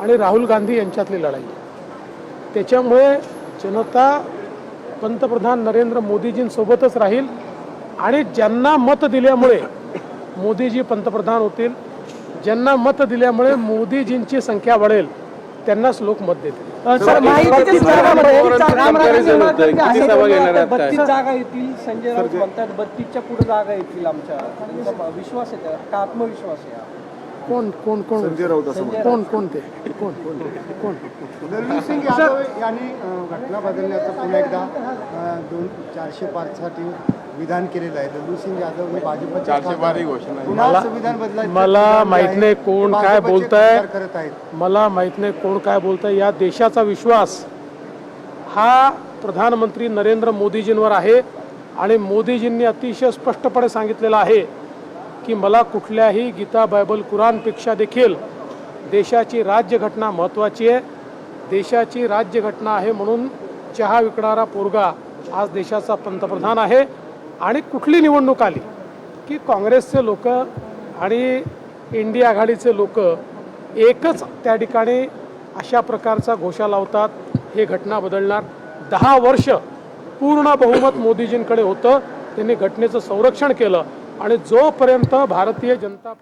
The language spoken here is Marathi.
आणि राहुल गांधी यांच्यातली लढाई. त्याच्यामुळे जनता पंतप्रधान नरेंद्र मोदीजींसोबतच राहील आणि ज्यांना मत दिल्यामुळे मोदीजी पंतप्रधान होतील ज्यांना मत दिल्यामुळे मोदीजींची संख्या वाढेल त्यांनाच लोक मत देतील? बत्तीस जागा येतील संजय राऊत म्हणतात बत्तीसच्या पुढे जागा येतील आमच्या. त्यांचा विश्वास आहे का आत्मविश्वास आहे? कोण कोण कोण? संजय राऊत असं म्हणतात. कोण कोण ते? कोण कोण रणवीर सिंग यादव यांनी अ, घटना बदलण्याचं पुन्हा एकदा अ, दोन चारशे पाचसाठी विधान केलेलं आहे. रणवीर सिंग यादव हे भाजपचे चारशे खासदार बारा ही घोषणा आहे. पुन्हा मला- संविधान बदलायचं मला माहीत आहे, नाही कोण काय भाजपचे बोलताय. खासदार करत आहेत. मला माहीत नाही कोण काय बोलतं या देशाचा विश्वास हा प्रधानमंत्री नरेंद्र मोदीजींवर आहे आणि मोदीजींनी अतिशय स्पष्टपणे सांगितलेलं आहे. की मला कुठल्याही गीता बायबल कुराणपेक्षा देखील देशाची राज्यघटना महत्त्वाची आहे. देशाची राज्यघटना आहे म्हणून चहा विकणारा पोरगा आज देशाचा पंतप्रधान आहे. आणि कुठली निवडणूक आली की काँग्रेसचे लोक आणि इंडिया आघाडीचे लोक एकच त्या ठिकाणी अशा प्रकारचा घोषा लावतात हे घटना बदलणार. दहा वर्ष पूर्ण बहुमत मोदीजींकडे होतं. त्यांनी घटनेचं संरक्षण केलं. आणि जोपर्यंत भारतीय जनता